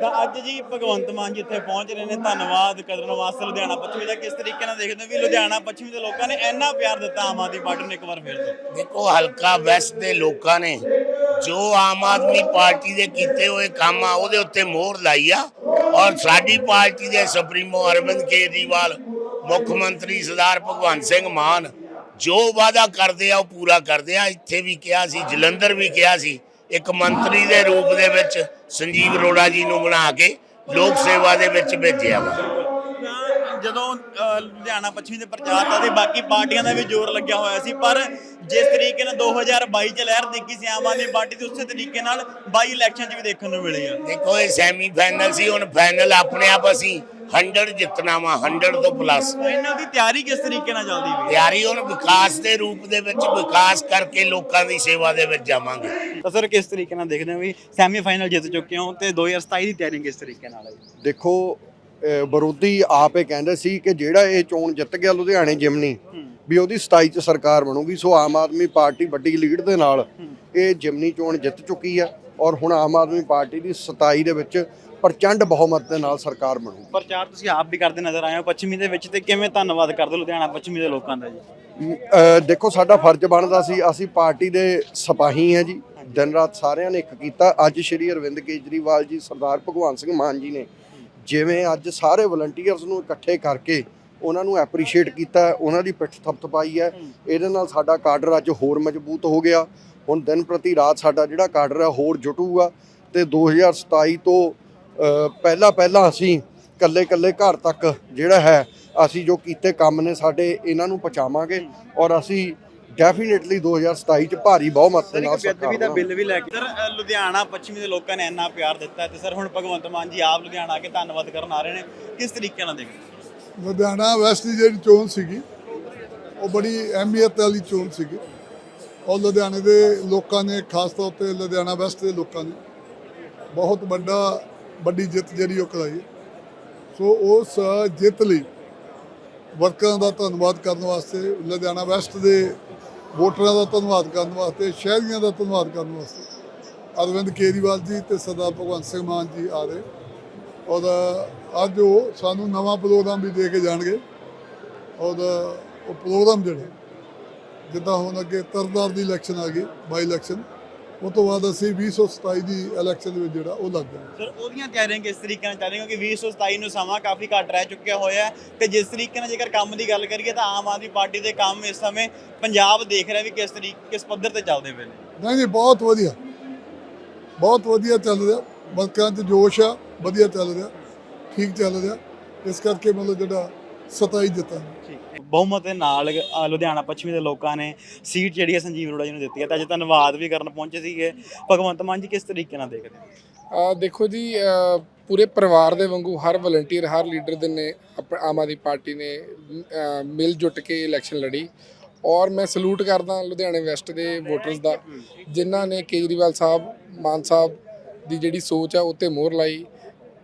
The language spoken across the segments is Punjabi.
ਤਾਂ ਅੱਜ ਜੀ ਭਗਵੰਤ ਮਾਨ ਜੀ ਇੱਥੇ ਪਹੁੰਚ ਰਹੇ ਨੇ, ਧੰਨਵਾਦ ਕਰਨ ਵਾਸਤੇ ਲੁਧਿਆਣਾ ਪੱਛਮੀ ਦਾ। ਕਿਸ ਤਰੀਕੇ ਨਾਲ ਦੇਖਦੇ ਹੋ ਵੀ ਲੁਧਿਆਣਾ ਪੱਛਮੀ ਦੇ ਲੋਕਾਂ ਨੇ ਇੰਨਾ ਪਿਆਰ ਦਿੱਤਾ ਆਮ ਆਦਮੀ ਪਾਰਟੀ ਨੂੰ ਇੱਕ ਵਾਰ ਫੇਰ ਤੋਂ? ਦੇਖੋ, ਹਲਕਾ ਵੈਸਟ ਦੇ ਲੋਕਾਂ ਨੇ ਜੋ ਆਮ ਆਦਮੀ ਪਾਰਟੀ ਦੇ ਕੀਤੇ ਹੋਏ ਕੰਮ ਆ, ਉਹਦੇ ਉੱਤੇ ਮੋਹਰ ਲਾਈ ਆ। ਔਰ ਸਾਡੀ ਪਾਰਟੀ ਦੇ ਸੁਪਰੀਮੋ ਅਰਵਿੰਦ ਕੇਜਰੀਵਾਲ, ਮੁੱਖ ਮੰਤਰੀ ਸਰਦਾਰ ਭਗਵੰਤ ਸਿੰਘ ਮਾਨ, ਜੋ ਵਾਅਦਾ ਕਰਦੇ ਆ, ਉਹ ਪੂਰਾ ਕਰਦੇ ਆ। ਇੱਥੇ ਵੀ ਕਿਹਾ ਸੀ, ਜਲੰਧਰ ਵੀ ਕਿਹਾ ਸੀ ਇੱਕ ਮੰਤਰੀ ਦੇ ਰੂਪ ਦੇ ਵਿੱਚ ਸੰਜੀਵ ਅਰੋੜਾ ਜੀ ਨੂੰ ਬਣਾ ਕੇ ਲੋਕ ਸੇਵਾ ਦੇ ਵਿੱਚ ਭੇਜਿਆ ਵਾ। ਜਦੋਂ ਲੁਧਿਆਣਾ ਪੱਛਮੀ ਦੇ ਪ੍ਰਚਾਰ ਦਾ ਤੇ ਬਾਕੀ ਪਾਰਟੀਆਂ ਦਾ ਵੀ ਜ਼ੋਰ ਲੱਗਿਆ ਹੋਇਆ ਸੀ ਪਰ ਜਿਸ ਤਰੀਕੇ ਨਾਲ 2022 ਚ ਲਹਿਰ ਦੇਖੀ ਸੀ ਆਮ ਆਦਮੀ ਪਾਰਟੀ ਦੀ ਉਸੇ ਤਰੀਕੇ ਨਾਲ 22 ਇਲੈਕਸ਼ਨ ਚ ਵੀ ਦੇਖਣ ਨੂੰ ਮਿਲੀ ਆ। ਦੇਖੋ ਇਹ ਸੈਮੀ ਫਾਈਨਲ ਸੀ ਹੁਣ ਫਾਈਨਲ ਆਪਣੇ ਆਪ ਅਸੀਂ 100 ਜਿੱਤਣਾ ਵਾ 100 ਤੋਂ ਪਲੱਸ ਇਹਨਾਂ ਦੀ ਤਿਆਰੀ ਕਿਸ ਤਰੀਕੇ ਨਾਲ ਚੱਲਦੀ ਵੀ ਤਿਆਰੀ ਹੁਣ ਵਿਕਾਸ ਦੇ ਰੂਪ ਦੇ ਵਿੱਚ ਵਿਕਾਸ ਕਰਕੇ ਲੋਕਾਂ ਦੀ ਸੇਵਾ ਦੇ ਵਿੱਚ ਜਾਵਾਂਗੇ। ਤਾਂ ਸਰ ਕਿਸ ਤਰੀਕੇ ਨਾਲ ਦੇਖਦੇ ਹੋ ਵੀ ਸੈਮੀ ਫਾਈਨਲ ਜਿੱਤ ਚੁੱਕੇ ਹੋ ਤੇ 2027 ਦੀ ਤਿਆਰੀ ਕਿਸ ਤਰੀਕੇ ਨਾਲ ਹੈ? ਦੇਖੋ ਵਿਰੋਧੀ ਆਪੇ ਕਹਿੰਦੇ ਸੀ ਕਿ ਜਿਹੜਾ ਇਹ ਚੋਣ ਜਿੱਤ ਗਿਆ ਲੁਧਿਆਣੇ ਜਿਮਨੀ ਵੀ ਉਹਦੀ 27 ਚ ਸਰਕਾਰ ਬਣੂਗੀ। ਸੋ ਆਮ ਆਦਮੀ ਪਾਰਟੀ ਵੱਡੀ ਲੀਡ ਦੇ ਨਾਲ ਇਹ ਜਿਮਨੀ ਚੋਣ ਜਿੱਤ ਚੁੱਕੀ ਹੈ ਔਰ ਹੁਣ ਆਮ ਆਦਮੀ ਪਾਰਟੀ ਦੀ 27 ਦੇ ਵਿੱਚ ਪ੍ਰਚੰਡ ਬਹੁਮਤ ਦੇ ਨਾਲ ਸਰਕਾਰ ਬਣੂਗੀ। ਪ੍ਰਚਾਰ ਤੁਸੀਂ ਆਪ ਵੀ ਕਰਦੇ ਨਜ਼ਰ ਆਏ ਹੋ ਪੱਛਮੀ ਦੇ ਵਿੱਚ ਤੇ ਕਿਵੇਂ ਧੰਨਵਾਦ ਕਰਦੇ ਲੁਧਿਆਣਾ ਪੱਛਮੀ ਦੇ ਲੋਕਾਂ ਦਾ ਜੀ? ਦੇਖੋ ਸਾਡਾ ਫਰਜ਼ ਬਣਦਾ ਸੀ ਅਸੀਂ ਪਾਰਟੀ ਦੇ ਸਿਪਾਹੀ ਹਾਂ ਜੀ। ਦਿਨ ਰਾਤ ਸਾਰਿਆਂ ਨੇ ਇੱਕ ਕੀਤਾ। ਅੱਜ ਸ਼੍ਰੀ ਅਰਵਿੰਦ ਕੇਜਰੀਵਾਲ ਜੀ ਸਰਦਾਰ ਭਗਵੰਤ ਸਿੰਘ ਮਾਨ ਜੀ ਨੇ ਜਿਵੇਂ ਅੱਜ ਸਾਰੇ ਵਲੰਟੀਅਰਸ ਨੂੰ ਇਕੱਠੇ ਕਰਕੇ ਉਹਨਾਂ ਨੂੰ ਐਪਰੀਸ਼ੀਏਟ ਕੀਤਾ ਉਹਨਾਂ ਦੀ ਪਿੱਠ ਥਪਥਪਾਈ ਹੈ। ਇਹਦੇ ਨਾਲ ਸਾਡਾ ਕਾਡਰ ਅੱਜ ਹੋਰ ਮਜ਼ਬੂਤ ਹੋ ਗਿਆ। ਹੁਣ ਦਿਨ ਪ੍ਰਤੀ ਰਾਤ ਸਾਡਾ ਜਿਹੜਾ ਕਾਡਰ ਹੈ ਹੋਰ ਜੁਟੂਗਾ ਤੇ 2027 ਤੋਂ ਪਹਿਲਾਂ ਪਹਿਲਾਂ ਅਸੀਂ ਕੱਲੇ ਕੱਲੇ ਘਰ ਤੱਕ ਜਿਹੜਾ ਹੈ ਅਸੀਂ ਜੋ ਕੀਤੇ ਕੰਮ ਨੇ ਸਾਡੇ ਇਹਨਾਂ ਨੂੰ ਪਹੁੰਚਾਵਾਂਗੇ ਔਰ ਅਸੀਂ ਡੈਫੀਨਿਟਲੀ 2027 ਚ ਭਾਰੀ ਬਹੁਮਤ ਦੇ ਨਾਲ ਬੇਅਦਬੀ ਦਾ ਸਰਕਾਰ ਬਿੱਲ ਵੀ ਲੈ ਕੇ ਸਰ ਲੁਧਿਆਣਾ ਪੱਛਮੀ ਦੇ ਲੋਕਾਂ ਨੇ ਇੰਨਾ ਪਿਆਰ ਦਿੱਤਾ ਤੇ ਸਰ ਹੁਣ ਭਗਵੰਤ ਮਾਨ ਜੀ ਆਪ ਲੁਧਿਆਣਾ ਆ ਕੇ ਧੰਨਵਾਦ ਕਰਨ ਆ ਰਹੇ ਨੇ ਕਿਸ ਤਰੀਕੇ ਨਾਲ ਦੇਖਦੇ? ਲੁਧਿਆਣਾ ਵੈਸਟ ਦੀ ਜਿਹੜੀ ਚੋਣ ਸੀਗੀ ਉਹ ਬੜੀ ਅਹਿਮੀਅਤ ਵਾਲੀ ਚੋਣ ਸੀਗੀ ਔਰ ਲੁਧਿਆਣੇ ਦੇ ਲੋਕਾਂ ਨੇ ਖਾਸ ਤੌਰ ਤੇ ਲੁਧਿਆਣਾ ਵੈਸਟ ਦੇ ਲੋਕਾਂ ਨੇ ਬਹੁਤ ਵੱਡਾ ਵੱਡੀ ਜਿੱਤ ਜਿਹੜੀ ਉਹ ਕਰਾਈ ਸੋ ਉਸ ਜਿੱਤ ਲਈ ਵਰਕਰਾਂ ਦਾ ਧੰਨਵਾਦ ਕਰਨ ਵਾਸਤੇ, ਲੁਧਿਆਣਾ ਵੈਸਟ ਦੇ ਵੋਟਰਾਂ ਦਾ ਧੰਨਵਾਦ ਕਰਨ ਵਾਸਤੇ, ਸ਼ਹਿਰੀਆਂ ਦਾ ਧੰਨਵਾਦ ਕਰਨ ਵਾਸਤੇ ਅਰਵਿੰਦ ਕੇਜਰੀਵਾਲ ਜੀ ਤੇ ਸਰਦਾਰ ਭਗਵੰਤ ਸਿੰਘ ਮਾਨ ਜੀ ਆ ਰਹੇ। ਔਰ ਅੱਜ ਉਹ ਸਾਨੂੰ ਨਵਾਂ ਪ੍ਰੋਗਰਾਮ ਵੀ ਦੇ ਕੇ ਜਾਣਗੇ। ਔਰ ਉਹ ਪ੍ਰੋਗਰਾਮ ਜਿਹੜੇ, ਜਿੱਦਾਂ ਹੁਣ ਅੱਗੇ ਤਰਦਾਰ ਦੀ ਇਲੈਕਸ਼ਨ ਆ ਗਈ ਬਾਈ ਇਲੈਕਸ਼ਨ ਉਹ ਤੋਂ ਬਾਅਦ ਅਸੀਂ 2027 ਦੀ ਇਲੈਕਸ਼ਨ ਦੇ ਵਿੱਚ ਜਿਹੜਾ ਉਹ ਲੱਗ ਜਾਣਾ ਸਰ ਉਹਦੀਆਂ ਤਿਆਰੀਆਂ ਕਿਸ ਤਰੀਕੇ ਨਾਲ ਚੱਲ ਰਹੀਆਂ? ਕਿਉਂਕਿ 2027 ਨੂੰ ਸਮਾਂ ਕਾਫੀ ਘੱਟ ਰਹਿ ਚੁੱਕਿਆ ਹੋਇਆ ਹੈ ਤੇ ਜਿਸ ਤਰੀਕੇ ਨਾਲ ਜੇਕਰ ਕੰਮ ਦੀ ਗੱਲ ਕਰੀਏ ਤਾਂ ਆਮ ਆਦਮੀ ਪਾਰਟੀ ਦੇ ਕੰਮ ਇਸ ਸਮੇਂ ਪੰਜਾਬ ਦੇਖ ਰਿਹਾ ਵੀ ਕਿਸ ਤਰੀਕੇ ਕਿਸ ਪੱਧਰ ਤੇ ਚੱਲਦੇ ਪਏ ਨੇ। ਨਹੀਂ ਨਹੀਂ ਬਹੁਤ ਵਧੀਆ। ਬਹੁਤ ਵਧੀਆ ਚੱਲ ਰਿਹਾ। ਬਲਕਾਂ 'ਚ ਜੋਸ਼ ਆ ਵਧੀਆ ਚੱਲ ਰਿਹਾ। ਠੀਕ ਚੱਲ ਰਿਹਾ। ਇਸ ਕਰਕੇ ਮਤਲਬ ਜਿਹੜਾ 27 ਦਿੱਤਾ। ਬਹੁਮਤ ਦੇ ਨਾਲ ਅ, ਲੁਧਿਆਣਾ ਪੱਛਮੀ ਦੇ ਲੋਕਾਂ ਨੇ ਸੀਟ ਜਿਹੜੀ ਹੈ ਸੰਜੀਵ ਅਰੋੜਾ ਜੀ ਨੂੰ ਦਿੱਤੀ ਹੈ। ਤਾਂ ਅੱਜ ਧੰਨਵਾਦ ਵੀ ਕਰਨ ਪਹੁੰਚੇ ਸੀਗੇ। ਭਗਵੰਤ ਮਾਨ ਜੀ ਕਿਸ ਤਰੀਕੇ ਨਾਲ ਦੇਖਦੇ ਹੋ? ਅ, ਦੇਖੋ ਜੀ ਅ, ਪੂਰੇ ਪਰਿਵਾਰ ਦੇ ਵਾਂਗੂ ਹਰ ਵਲੰਟੀਅਰ ਹਰ ਲੀਡਰ ਦੇ ਨੇ ਆਪ- ਆਮ ਆਦਮੀ ਪਾਰਟੀ ਨੇ ਅ, ਮਿਲ ਜੁਟ ਕੇ ਇਲੈਕਸ਼ਨ ਲੜੀ। ਔਰ ਮੈਂ ਸਲੂਟ ਕਰਦਾ ਲੁਧਿਆਣੇ ਵੈਸਟ ਦੇ ਵੋਟਰਸ ਦਾ ਜਿਨ੍ਹਾਂ ਨੇ ਕੇਜਰੀਵਾਲ ਸਾਹਿਬ ਮਾਨ ਸਾਹਿਬ ਦੀ ਜਿਹੜੀ ਸੋਚ ਆ ਉੱਤੇ ਮੋਹਰ ਲਾਈ।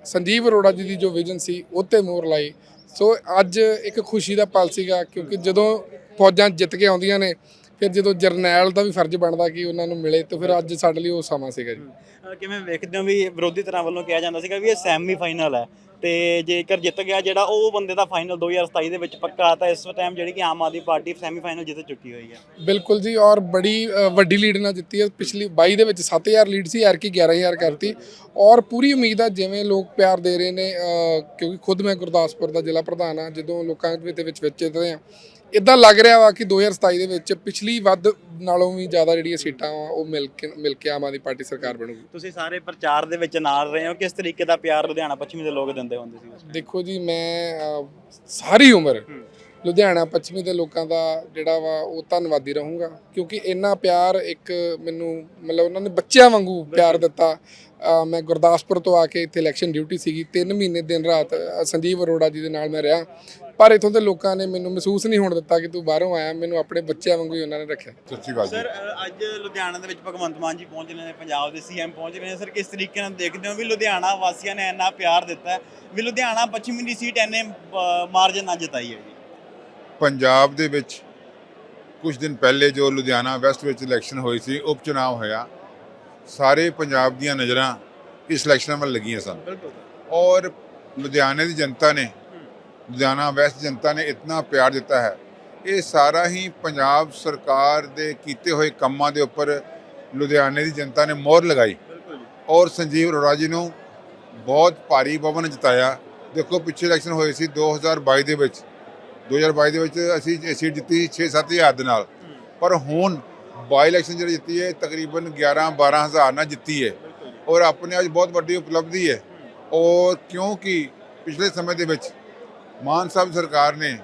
ਸੰਜੀਵ ਅਰੋੜਾ ਜੀ ਦੀ ਜੋ ਵਿਜ਼ਨ ਸੀ ਉੱਤੇ ਮੋਹਰ ਲਾਈ। ਸੋ ਅੱਜ ਇੱਕ ਖੁਸ਼ੀ ਦਾ ਪਲ ਸੀਗਾ ਕਿਉਂਕਿ ਜਦੋਂ ਫੌਜਾਂ ਜਿੱਤ ਕੇ ਆਉਂਦੀਆਂ ਨੇ ਫਿਰ ਜਦੋਂ ਜਰਨੈਲ ਦਾ ਵੀ ਫਰਜ਼ ਬਣਦਾ ਕਿ ਉਹਨਾਂ ਨੂੰ ਮਿਲੇ ਤਾਂ ਫਿਰ ਅੱਜ ਸਾਡੇ ਲਈ ਉਹ ਸਮਾਂ ਸੀਗਾ ਜੀ। ਕਿਵੇਂ ਵੇਖਦੇ ਹੋ ਵੀ ਵਿਰੋਧੀ ਤਰ੍ਹਾਂ ਵੱਲੋਂ ਕਿਹਾ ਜਾਂਦਾ ਸੀਗਾ ਵੀ ਇਹ ਸੈਮੀ ਫਾਈਨਲ ਹੈ ਤੇ ਜੇਕਰ ਜਿੱਤ ਗਿਆ ਜਿਹੜਾ ਉਹ ਬੰਦੇ ਦਾ ਫਾਈਨਲ 2027 ਦੇ ਵਿੱਚ ਪੱਕਾ ਤਾਂ ਇਸ ਟਾਈਮ ਜਿਹੜੀ ਕਿ ਆਮ ਆਦਮੀ ਪਾਰਟੀ ਸੈਮੀ ਫਾਈਨਲ ਜਿੱਤ ਚੁੱਕੀ ਹੋਈ ਹੈ। ਬਿਲਕੁਲ ਜੀ ਔਰ ਬੜੀ ਅ, ਵੱਡੀ ਲੀਡ ਨਾਲ ਜਿੱਤੀ ਹੈ। ਪਿਛਲੀ 22 ਦੇ ਵਿੱਚ 7000 ਲੀਡ ਸੀ ਐਰ ਕੀ 11000 ਕਰਤੀ। ਔਰ ਪੂਰੀ ਉਮੀਦ ਆ ਜਿਵੇਂ ਲੋਕ ਪਿਆਰ ਦੇ ਰਹੇ ਨੇ ਅ, ਕਿਉਂਕਿ ਖੁਦ ਮੈਂ ਗੁਰਦਾਸਪੁਰ ਦਾ ਜ਼ਿਲ੍ਹਾ ਪ੍ਰਧਾਨ ਆ ਜਦੋਂ ਲੋਕਾਂ ਦੇ ਵਿੱਚ ਵਿਚਰਦੇ ਆ ਇਦਾਂ ਲੱਗ ਰਿਹਾ ਵਾ ਕਿ 2027 ਦੇ ਵਿੱਚ ਪਿਛਲੀ ਵੱਧ ਨਾਲੋਂ ਵੀ ਜ਼ਿਆਦਾ ਜਿਹੜੀਆਂ ਸੀਟਾਂ ਵਾ ਉਹ ਮਿਲ ਕੇ ਮਿਲ ਕੇ ਆਮ ਆਦਮੀ ਪਾਰਟੀ ਸਰਕਾਰ ਬਣੂਗੀ। ਤੁਸੀਂ ਸਾਰੇ ਪ੍ਰਚਾਰ ਦੇ ਵਿੱਚ ਨਾਲ ਰਹੇ ਹੋ ਕਿਸ ਤਰੀਕੇ ਦਾ ਪਿਆਰ ਲੁਧਿਆਣਾ ਪੱਛਮੀ ਦੇ ਲੋਕ ਦਿੰਦੇ ਹੁੰਦੇ ਸੀ? ਦੇਖੋ ਜੀ ਮੈਂ ਸਾਰੀ ਉਮਰ ਲੁਧਿਆਣਾ ਪੱਛਮੀ ਦੇ ਲੋਕਾਂ ਦਾ ਜਿਹੜਾ ਵਾ ਉਹ ਧੰਨਵਾਦੀ ਰਹੂੰਗਾ। ਕਿਉਂਕਿ ਇੰਨਾ ਪਿਆਰ ਇੱਕ ਮੈਨੂੰ ਮਤਲਬ ਉਹਨਾਂ ਨੇ ਬੱਚਿਆਂ ਵਾਂਗੂ ਪਿਆਰ ਦਿੱਤਾ। ਮੈਂ ਗੁਰਦਾਸਪੁਰ ਤੋਂ ਆ ਕੇ ਇੱਥੇ ਇਲੈਕਸ਼ਨ ਡਿਊਟੀ ਸੀਗੀ। 3 ਮਹੀਨੇ ਦਿਨ ਰਾਤ ਸੰਜੀਵ ਅਰੋੜਾ ਜੀ ਦੇ ਨਾਲ ਮੈਂ ਰਿਹਾ। ਪਰ ਇਥੋਂ ਦੇ ਲੋਕਾਂ ਨੇ ਮੈਨੂੰ ਮਹਿਸੂਸ ਨਹੀਂ ਹੋਣ ਦਿੱਤਾ ਕਿ ਤੂੰ ਬਾਹਰੋਂ ਆਇਆ। ਮੈਨੂੰ ਆਪਣੇ ਬੱਚਿਆਂ ਵਾਂਗੂ ਹੀ ਉਹਨਾਂ ਨੇ ਰੱਖਿਆ। ਸੱਚੀ ਗੱਲ ਸਰ ਅੱਜ ਲੁਧਿਆਣਾ ਦੇ ਵਿੱਚ ਭਗਵੰਤ ਮਾਨ ਜੀ ਪਹੁੰਚ ਰਹੇ ਨੇ ਪੰਜਾਬ ਦੇ ਸੀਐਮ ਪਹੁੰਚ ਰਹੇ ਨੇ। ਸਰ ਕਿਸ ਤਰੀਕੇ ਨਾਲ ਦੇਖਦੇ ਹੋ ਵੀ ਲੁਧਿਆਣਾ ਵਾਸੀਆਂ ਨੇ ਇੰਨਾ ਪਿਆਰ ਦਿੱਤਾ ਵੀ ਲੁਧਿਆਣਾ ਪੱਛਮੀ ਦੀ ਸੀਟ ਇੰਨੇ ਮਾਰਜਨ ਨਾਲ ਜਿਤਾਈ ਹੈ ਜੀ? ਪੰਜਾਬ ਦੇ ਵਿੱਚ ਕੁਝ ਦਿਨ ਪਹਿਲੇ ਜੋ ਲੁਧਿਆਣਾ ਵੈਸਟ ਵਿੱਚ ਇਲੈਕਸ਼ਨ ਹੋਈ ਸੀ ਉਪ ਹੋਇਆ। ਸਾਰੇ ਪੰਜਾਬ ਦੀਆਂ ਨਜ਼ਰਾਂ ਇਸ ਇਲੈਕਸ਼ਨ ਵੱਲ ਲੱਗੀਆਂ ਸਨ। ਔਰ ਲੁਧਿਆਣੇ ਦੀ ਜਨਤਾ ਨੇ, ਲੁਧਿਆਣਾ ਵੈਸਟ ਜਨਤਾ ਨੇ ਇਤਨਾ ਪਿਆਰ ਦਿੱਤਾ ਹੈ। ਇਹ ਸਾਰਾ ਹੀ ਪੰਜਾਬ ਸਰਕਾਰ ਦੇ ਕੀਤੇ ਹੋਏ ਕੰਮਾਂ ਦੇ ਉੱਪਰ ਲੁਧਿਆਣੇ ਦੀ ਜਨਤਾ ਨੇ ਮੋਹਰ ਲਗਾਈ। ਔਰ ਸੰਜੀਵ ਅਰੋੜਾ ਜੀ ਨੂੰ ਬਹੁਤ ਭਾਰੀ ਬਹੁਮਤ ਜਿਤਾਇਆ। ਦੇਖੋ, ਪਿੱਛੇ ਇਲੈਕਸ਼ਨ ਹੋਏ ਸੀ 2022 ਦੇ ਵਿੱਚ। 2022 ਦੇ ਵਿੱਚ ਅਸੀਂ ਇਹ ਸੀਟ ਜਿੱਤੀ 6-7 ਹਜ਼ਾਰ ਦੇ ਨਾਲ। ਪਰ ਹੁਣ ਬਾਈ ਇਲੈਕਸ਼ਨ ਜਿਹੜੀ ਜਿੱਤੀ ਹੈ, ਤਕਰੀਬਨ 11-12 ਹਜ਼ਾਰ ਨਾਲ ਜਿੱਤੀ ਹੈ। ਔਰ ਆਪਣੇ ਅੱਜ ਬਹੁਤ ਵੱਡੀ ਉਪਲਬਧੀ ਹੈ। ਔਰ ਕਿਉਂਕਿ ਪਿਛਲੇ ਸਮੇਂ ਦੇ ਵਿੱਚ ਮਾਨ ਸਾਹਿਬ ਸਰਕਾਰ ਨੇ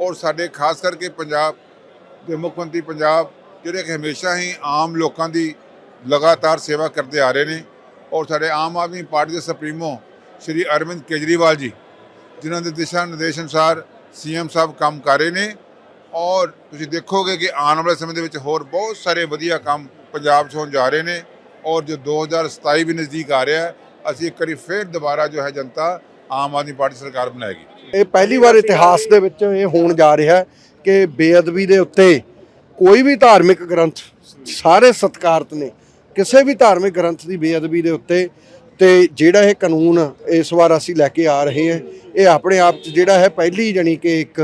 ਔਰ ਸਾਡੇ ਖਾਸ ਕਰਕੇ ਪੰਜਾਬ ਦੇ ਮੁੱਖ ਮੰਤਰੀ ਪੰਜਾਬ ਜਿਹੜੇ ਕਿ ਹਮੇਸ਼ਾ ਹੀ ਆਮ ਲੋਕਾਂ ਦੀ ਲਗਾਤਾਰ ਸੇਵਾ ਕਰਦੇ ਆ ਰਹੇ ਨੇ। ਔਰ ਸਾਡੇ ਆਮ ਆਦਮੀ ਪਾਰਟੀ ਦੇ ਸੁਪਰੀਮੋ ਸ਼੍ਰੀ ਅਰਵਿੰਦ ਕੇਜਰੀਵਾਲ ਜੀ, ਜਿਨ੍ਹਾਂ ਦੇ ਦਿਸ਼ਾ ਨਿਰਦੇਸ਼ ਅਨੁਸਾਰ ਸੀਐਮ ਸਾਹਿਬ ਕੰਮ ਕਰ ਰਹੇ ਨੇ। ਔਰ ਤੁਸੀਂ ਦੇਖੋਗੇ ਕਿ ਆਉਣ ਵਾਲੇ ਸਮੇਂ ਦੇ ਵਿੱਚ ਹੋਰ ਬਹੁਤ ਸਾਰੇ ਵਧੀਆ ਕੰਮ ਪੰਜਾਬ 'ਚ ਹੋਣ ਜਾ ਰਹੇ ਨੇ। ਔਰ ਜੋ 2027 ਵੀ ਨਜ਼ਦੀਕ ਆ ਰਿਹਾ ਹੈ, ਅਸੀਂ ਇੱਕ ਵਾਰੀ ਫੇਰ ਦੁਬਾਰਾ ਜੋ ਹੈ ਜਨਤਾ ਆਮ ਆਦਮੀ ਪਾਰਟੀ ਸਰਕਾਰ ਬਣਾਏਗੀ। ਇਹ ਪਹਿਲੀ ਵਾਰ ਇਤਿਹਾਸ ਦੇ ਵਿੱਚ ਇਹ ਹੋਣ ਜਾ ਰਿਹਾ ਹੈ ਕਿ ਬੇਅਦਬੀ ਦੇ ਉੱਤੇ ਕੋਈ ਵੀ ਧਾਰਮਿਕ ਗ੍ਰੰਥ, ਸਾਰੇ ਸਤਿਕਾਰਤ ਨੇ। ਕਿਸੇ ਵੀ ਧਾਰਮਿਕ ਗ੍ਰੰਥ ਦੀ ਬੇਅਦਬੀ ਦੇ ਉੱਤੇ ਤੇ ਜਿਹੜਾ ਇਹ ਕਾਨੂੰਨ ਇਸ ਵਾਰ ਅਸੀਂ ਲੈ ਕੇ ਆ ਰਹੇ ਹਾਂ ਇਹ ਆਪਣੇ ਆਪ 'ਚ ਜਿਹੜਾ ਹੈ ਪਹਿਲੀ ਜਣੀ ਕਿ ਇੱਕ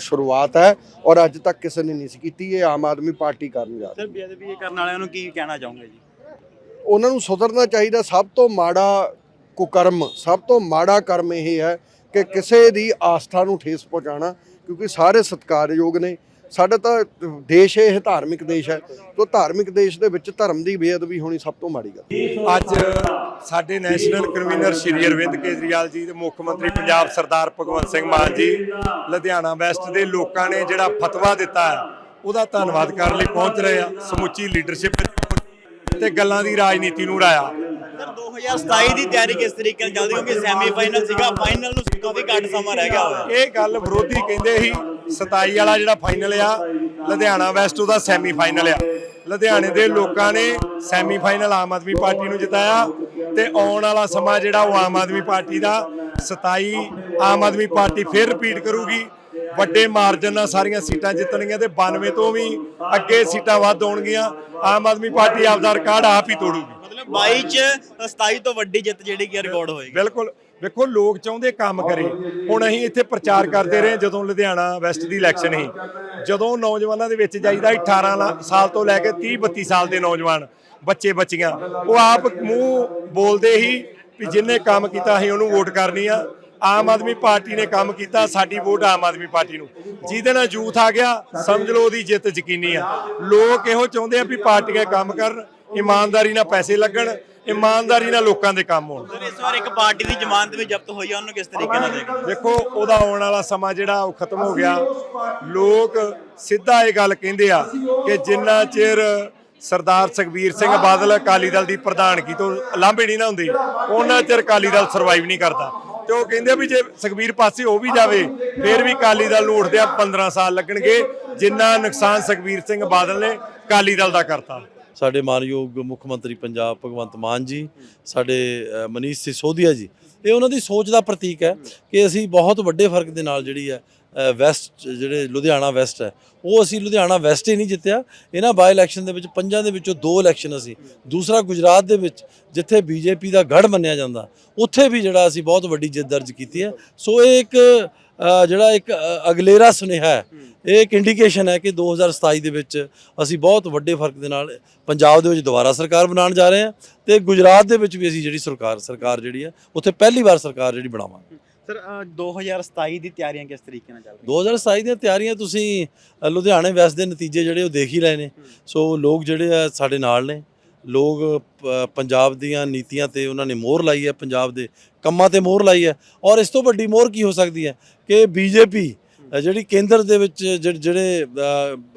ਸ਼ੁਰੂਆਤ ਹੈ ਔਰ ਅੱਜ ਤੱਕ ਕਿਸੇ ਨੇ ਨਹੀਂ ਸੀ ਕੀਤੀ ਇਹ ਆਮ ਆਦਮੀ ਪਾਰਟੀ ਕਰਨ ਜਾ ਰਹੀ ਹੈ। ਸਰ ਬੇਅਦਬੀ ਕਰਨ ਵਾਲਿਆਂ ਨੂੰ ਕੀ ਕਹਿਣਾ ਚਾਹੋਗੇ ਜੀ? ਉਹਨਾਂ ਨੂੰ ਸੁਧਰਨਾ ਚਾਹੀਦਾ ਸਭ ਤੋਂ ਮਾੜਾ ਕੁਕਰਮ ਸਭ ਤੋਂ ਮਾੜਾ ਕਰਮ ਇਹ ਹੈ ਕਿ ਕਿਸੇ ਦੀ ਆਸਥਾ ਨੂੰ ਠੇਸ ਪਹੁੰਚਾਉਣਾ ਕਿਉਂਕਿ ਸਾਰੇ ਸਤਿਕਾਰਯੋਗ ਨੇ। ਸਾਡਾ ਤਾਂ ਦੇਸ਼ ਇਹ ਧਾਰਮਿਕ ਦੇਸ਼ ਹੈ, ਤੋਂ ਧਾਰਮਿਕ ਦੇਸ਼ ਦੇ ਵਿੱਚ ਧਰਮ ਦੀ ਬੇਅਦਬੀ ਹੋਣੀ ਸਭ ਤੋਂ ਮਾੜੀ ਗੱਲ। ਅੱਜ ਸਾਡੇ ਨੈਸ਼ਨਲ ਕਨਵੀਨਰ ਸ਼੍ਰੀ ਅਰਵਿੰਦ ਕੇਜਰੀਵਾਲ ਜੀ ਤੇ ਮੁੱਖ ਮੰਤਰੀ ਪੰਜਾਬ ਸਰਦਾਰ ਭਗਵੰਤ ਸਿੰਘ ਮਾਨ ਜੀ, ਲੁਧਿਆਣਾ ਵੈਸਟ ਦੇ ਲੋਕਾਂ ਨੇ ਜਿਹੜਾ ਫਤਵਾ ਦਿੱਤਾ ਹੈ, ਉਹਦਾ ਧੰਨਵਾਦ ਕਰਨ ਲਈ ਪਹੁੰਚ ਰਹੇ ਆ। ਸਮੁੱਚੀ ਲੀਡਰਸ਼ਿਪ ਤੇ ਗੱਲਾਂ ਦੀ ਰਾਜਨੀਤੀ ਨੂੰ ਰਾਇਆ ਸਰ 2027 ਦੀ ਤਿਆਰੀ ਕਿਸ ਤਰੀਕੇ ਨਾਲ ਚੱਲਦੀ? ਕਿਉਂਕਿ ਸੈਮੀਫਾਈਨਲ ਸੀਗਾ ਫਾਈਨਲ ਨੂੰ ਕਾਫੀ ਘੱਟ ਸਮਾਂ ਰਹਿ ਗਿਆ ਹੋਇਆ। ਇਹ ਗੱਲ ਵਿਰੋਧੀ ਕਹਿੰਦੇ ਸੀ 27 ਵਾਲਾ ਜਿਹੜਾ ਫਾਈਨਲ ਆ, ਲੁਧਿਆਣਾ ਵੈਸਟ ਉਹਦਾ ਸੈਮੀ ਫਾਈਨਲ ਆ। ਲੁਧਿਆਣੇ ਦੇ ਲੋਕਾਂ ਨੇ ਸੈਮੀ ਫਾਈਨਲ ਆਮ ਆਦਮੀ ਪਾਰਟੀ ਨੂੰ ਜਿਤਾਇਆ ਤੇ ਆਉਣ ਵਾਲਾ ਸਮਾਂ ਜਿਹੜਾ ਉਹ ਆਮ ਆਦਮੀ ਪਾਰਟੀ ਦਾ 27 ਆਮ ਆਦਮੀ ਪਾਰਟੀ ਫਿਰ ਰਿਪੀਟ ਕਰੂਗੀ। ਵੱਡੇ ਮਾਰਜਨ ਨਾਲ ਸਾਰੀਆਂ ਸੀਟਾਂ ਜਿੱਤਣਗੀਆਂ ਤੇ 92 ਤੋਂ ਵੀ ਅੱਗੇ ਸੀਟਾਂ ਵੱਧ ਆਉਣਗੀਆਂ ਆਮ ਆਦਮੀ ਪਾਰਟੀ ਆਪਦਾ ਰਿਕਾਰਡ ਆਪ ਹੀ ਤੋੜੂਗੀ। ਮਤਲਬ 22 ਚ 27 ਤੋਂ ਵੱਡੀ ਜਿੱਤ ਜਿਹੜੀ ਕਿ ਰਿਕਾਰਡ ਹੋਏਗੀ। ਬਿਲਕੁਲ। ਵੇਖੋ, ਲੋਕ ਚਾਹੁੰਦੇ ਕੰਮ ਕਰੇ। ਹੁਣ ਅਸੀਂ ਇੱਥੇ ਪ੍ਰਚਾਰ ਕਰਦੇ ਰਹੇ ਜਦੋਂ ਲੁਧਿਆਣਾ ਵੈਸਟ ਦੀ ਇਲੈਕਸ਼ਨ ਸੀ। ਜਦੋਂ ਨੌਜਵਾਨਾਂ ਦੇ ਵਿੱਚ ਜਾਈਦਾ ਸੀ 18 ਸਾਲ ਤੋਂ ਲੈ ਕੇ 30 32 ਸਾਲ ਦੇ ਨੌਜਵਾਨ ਬੱਚੇ ਬੱਚੀਆਂ, ਉਹ ਆਪ ਮੂੰਹ ਬੋਲਦੇ ਹੀ ਵੀ ਜਿਹਨੇ ਕੰਮ ਕੀਤਾ ਅਸੀਂ ਉਹਨੂੰ ਵੋਟ ਕਰਨੀ ਆ। ਆਮ ਆਦਮੀ ਪਾਰਟੀ ਨੇ ਕੰਮ ਕੀਤਾ, ਸਾਡੀ ਵੋਟ ਆਮ ਆਦਮੀ ਪਾਰਟੀ ਨੂੰ। ਜਿਹਦੇ ਨਾਲ ਯੂਥ ਆ ਗਿਆ, ਸਮਝ ਲਓ ਉਹਦੀ ਜਿੱਤ ਯਕੀਨੀ ਆ। ਲੋਕ ਇਹੋ ਚਾਹੁੰਦੇ ਆ ਵੀ ਪਾਰਟੀਆਂ ਕੰਮ ਕਰਨ ਇਮਾਨਦਾਰੀ ਨਾਲ ਪੈਸੇ ਲੱਗਣ ਇਮਾਨਦਾਰੀ ਨਾਲ ਲੋਕਾਂ ਦੇ ਕੰਮ ਹੋਣ। ਸਰ ਇਸ ਵਾਰ ਇੱਕ ਪਾਰਟੀ ਦੀ ਜ਼ਮਾਨਤ ਵੀ ਜ਼ਬਤ ਹੋਈ ਆ ਉਹਨੂੰ ਕਿਸ ਤਰੀਕੇ ਨਾਲ ਦੇਖਦੇ ਦੇਖੋ ਉਹਦਾ ਆਉਣ ਵਾਲਾ ਸਮਾਂ ਜਿਹੜਾ ਉਹ ਖਤਮ ਹੋ ਗਿਆ। ਲੋਕ ਸਿੱਧਾ ਇਹ ਗੱਲ ਕਹਿੰਦੇ ਆ ਕਿ ਜਿੰਨਾ ਚਿਰ ਸਰਦਾਰ ਸੁਖਬੀਰ ਸਿੰਘ ਬਾਦਲ ਅਕਾਲੀ ਦਲ ਦੀ ਪ੍ਰਧਾਨਗੀ ਤੋਂ ਲਾਂਭੇ ਨਹੀਂ ਨਾ ਹੁੰਦੀ ਉਹਨਾਂ ਚਿਰ ਅਕਾਲੀ ਦਲ ਸਰਵਾਈਵ ਨਹੀਂ ਕਰਦਾ। ਤੇ ਉਹ ਕਹਿੰਦੇ ਵੀ ਜੇ ਸੁਖਬੀਰ ਪਾਸੇ ਹੋ ਵੀ ਜਾਵੇ ਫਿਰ ਵੀ ਅਕਾਲੀ ਦਲ ਨੂੰ ਉੱਠਦੇ ਆ 15 ਸਾਲ ਲੱਗਣਗੇ ਜਿੰਨਾ ਨੁਕਸਾਨ ਸੁਖਬੀਰ ਸਿੰਘ ਬਾਦਲ ਨੇ ਅਕਾਲੀ ਦਲ ਦਾ ਕਰਤਾ। ਸਾਡੇ ਮਾਨਯੋਗ ਮੁੱਖ ਮੰਤਰੀ ਪੰਜਾਬ ਭਗਵੰਤ ਮਾਨ ਜੀ, ਸਾਡੇ ਮਨੀਸ਼ ਸਿਸੋਦੀਆ ਜੀ, ਇਹ ਉਹਨਾਂ ਦੀ ਸੋਚ ਦਾ ਪ੍ਰਤੀਕ ਹੈ ਕਿ ਅਸੀਂ ਬਹੁਤ ਵੱਡੇ ਫ਼ਰਕ ਦੇ ਨਾਲ ਜਿਹੜੀ ਹੈ ਵੈਸਟ ਜਿਹੜੇ ਲੁਧਿਆਣਾ ਵੈਸਟ ਹੈ, ਉਹ ਅਸੀਂ ਲੁਧਿਆਣਾ ਵੈਸਟ ਹੀ ਨਹੀਂ ਜਿੱਤਿਆ। ਇਹਨਾਂ ਬਾਈ ਇਲੈਕਸ਼ਨ ਦੇ ਵਿੱਚ ਪੰਜਾਂ ਦੇ ਵਿੱਚੋਂ ਦੋ ਇਲੈਕਸ਼ਨ ਅਸੀਂ, ਦੂਸਰਾ ਗੁਜਰਾਤ ਦੇ ਵਿੱਚ ਜਿੱਥੇ ਬੀਜੇਪੀ ਦਾ ਗੜ ਮੰਨਿਆ ਜਾਂਦਾ, ਉੱਥੇ ਵੀ ਜਿਹੜਾ ਅਸੀਂ ਬਹੁਤ ਵੱਡੀ ਜਿੱਤ ਦਰਜ ਕੀਤੀ ਹੈ। ਸੋ ਇਹ ਇੱਕ ਜਿਹੜਾ ਇੱਕ ਅਗਲੇਰਾ ਸੁਨੇਹਾ ਹੈ ਇਹ ਇੱਕ ਇੰਡੀਕੇਸ਼ਨ ਹੈ ਕਿ 2027 ਦੇ ਵਿੱਚ ਅਸੀਂ ਬਹੁਤ ਵੱਡੇ ਫ਼ਰਕ ਦੇ ਨਾਲ ਪੰਜਾਬ ਦੇ ਵਿੱਚ ਦੁਬਾਰਾ ਸਰਕਾਰ ਬਣਾਉਣ ਜਾ ਰਹੇ ਹਾਂ ਤੇ ਗੁਜਰਾਤ ਦੇ ਵਿੱਚ ਵੀ ਅਸੀਂ ਜਿਹੜੀ ਸਰਕਾਰ ਸਰਕਾਰ ਜਿਹੜੀ ਹੈ ਉੱਥੇ ਪਹਿਲੀ ਵਾਰ ਸਰਕਾਰ ਜਿਹੜੀ ਬਣਾਵਾਂਗੇ। ਸਰ 2027 ਦੀ ਤਿਆਰੀਆਂ ਕਿਸ ਤਰੀਕੇ ਨਾਲ ਚੱਲ ਰਹੀਆਂ? 2027 ਦੀਆਂ ਤਿਆਰੀਆਂ ਤੁਸੀਂ ਲੁਧਿਆਣੇ ਵੈਸਟ ਦੇ ਨਤੀਜੇ ਜਿਹੜੇ ਉਹ ਦੇਖ ਹੀ ਰਹੇ ਨੇ। ਸੋ ਲੋਕ ਜਿਹੜੇ ਆ ਸਾਡੇ ਨਾਲ ਨੇ। ਲੋਕ ਪੰਜਾਬ ਦੀਆਂ ਨੀਤੀਆਂ ਤੇ ਉਹਨਾਂ ਨੇ ਮੋਹਰ ਲਾਈ ਹੈ, ਪੰਜਾਬ ਦੇ ਕੰਮਾਂ ਤੇ ਮੋਹਰ ਲਾਈ ਹੈ। ਔਰ ਇਸ ਤੋਂ ਵੱਡੀ ਮੋਹਰ ਕੀ ਹੋ ਸਕਦੀ ਹੈ? ਕਿ ਬੀਜੇਪੀ ਜਿਹੜੀ ਕੇਂਦਰ ਦੇ ਵਿੱਚ ਜਿਹੜੇ- ਜਿਹੜੇ